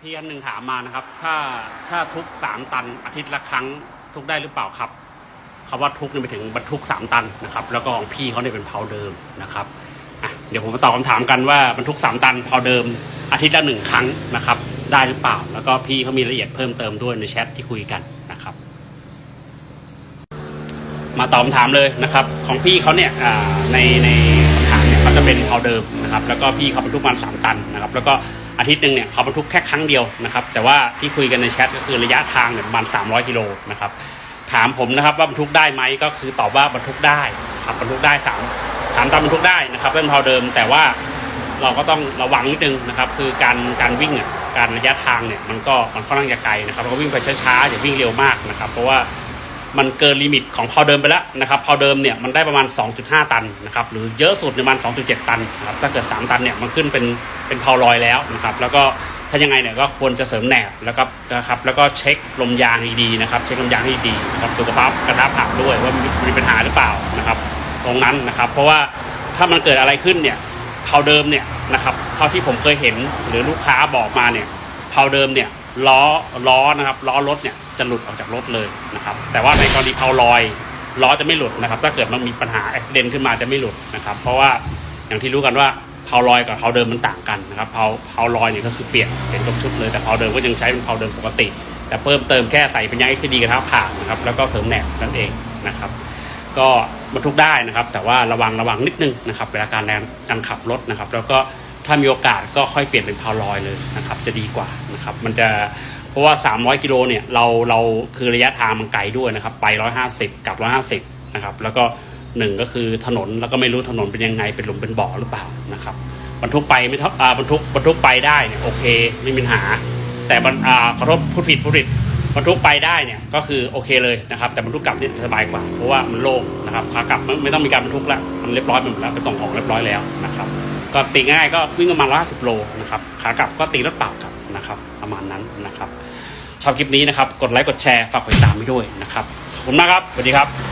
พี่อันหนึ่งถามมานะครับ ถ้าถ้าทุกสามตันอาทิตย์ละครั้งทุกได้หรือเปล่าครับคำว่าทุกเนี่ยไปถึงบรรทุกสามตันนะครับ แล้วก็ของพี่เขาเนี่ยเป็นเพาเดิมนะครับเดี๋ยวผมมาตอบคำถามกันว่าบรรทุกสามตันเพาเดิมอาทิตย์ละหนึ่งครั้งนะครับ ได้หรือเปล่า แล้วก็พี่เขามีรายละเอียดเพิ่มเติมด้วยในแชทที่คุยกันนะครับ มาตอบคำถามเลยนะครับ ของพี่เขาเนี่ยในในคำถามเนี่ยเขาจะเป็นเพาเดิมนะครับ แล้วก็พี่เขาบรรทุกมันสามตันนะครับ แล้วก็ อาทิตย์หนึ่งเนี่ยเขาบรรทุกแค่ครั้งเดียวนะครับแต่ว่าที่คุยกันในแชทก็คือระยะทางเนี่ยประมาณ 300กิโลนะครับถามผมนะครับว่าบรรทุกได้ไหมก็คือตอบว่าบรรทุกได้ครับบรรทุกได้สามสามตันบรรทุกได้นะครับเป็นเพาเดิม แต่ว่าเราก็ต้องระวังนิดนึงนะครับคือการการวิ่งอะการระยะทางเนี่ยมันก็มันค่อนข้างจะไกลนะครับเราก็วิ่งไปช้าๆอย่าวิ่งเร็วมากนะครับเพราะว่า มันเกินลิมิตของพาวเดิมไปแล้วนะครับพาวเดิมเนี่ยมันได้ประมาณ 2.5 ตันนะครับหรือเยอะสุดประมาณ 2.7 ตันนะครับถ้าเกิด 3 ตันเนี่ยมันขึ้นเป็นเป็นพาวลอยแล้วนะครับแล้วก็ถ้ายังไงเนี่ยก็ควรจะเสริมแหนบแล้วก็นะครับแล้วก็เช็คลมยางให้ดีนะครับเช็คลมยางให้ดีนะครับสุขภาพกระทะผักด้วยว่ามีมีปัญหาหรือเปล่านะครับตรงนั้นนะครับ เพราะว่าถ้ามันเกิดอะไรขึ้นเนี่ยพาวเดิมเนี่ยนะครับเท่าที่ผมเคยเห็นหรือลูกค้าบอกมาเนี่ยพาวเดิมเนี่ยล้อล้อนะครับล้อรถเนี่ย จะหลุดออกจากรถเลยนะครับ แต่ว่าในกรณีเพาลอยล้อจะไม่หลุดนะครับ ถ้าเกิดมันมีปัญหาอุบิเหตุขึ้นมาจะไม่หลุดนะครับ เพราะว่าอย่างที่รู้กันว่าเพาลอยกับเพาเดิมมันต่างกันนะครับเพาวพาลอยเนี่ยก็คือเปลี่ยนเป็นยกชุดเลยแต่เพาเดิมก็ยังใช้เป็นเพาเดิมปกติ แต่เพิ่มเติมแค่ใส่เป็นยาง XCD กระทะผ่านนะครับแล้วก็เสริมแหนบนั่นเองนะครับ ก็บรรทุกได้นะครับ แต่ว่าระวังระวังนิดนึงนะครับเวลาการการขับรถนะครับ แล้วก็ถ้ามีโอกาสก็ค่อยเปลี่ยนเป็นเพาลอยเลยนะครับ จะดีกว่านะครับ มันจะ เพราะว่า 300 กิโลเนี่ยเราเราคือระยะทางมันไกลด้วยนะครับไป 150กับ 150 นะครับแล้วก็หนึ่งก็คือถนนแล้วก็ไม่รู้ถนนเป็นยังไงเป็นหลุมเป็นบ่อหรือเปล่านะครับบรรทุกไปไม่เท่าอ่าบรรทุกบรรทุกไปได้เนี่ยโอเคไม่มีปัญหา แต่บรรอ่าขอโทษพูดผิดพูดผิดบรรทุกไปได้เนี่ยก็คือโอเคเลยนะครับ แต่บรรทุกกลับนี่สบายกว่า เพราะว่ามันโล่งนะครับขากลับไม่ไม่ต้องมีการบรรทุกแล้วมันเรียบร้อยไปหมดแล้วไปส่งของเรียบร้อยแล้วนะครับก็ตีง่ายก็วิ่งประมาณ150โลนะครับขากลับก็ตีรถเปล่ากลับ นะครับ ประมาณนั้นนะครับ ชอบคลิปนี้นะครับ กดไลค์กดแชร์ฝากกดติดตามไปด้วยนะครับขอบคุณมากครับสวัสดีครับ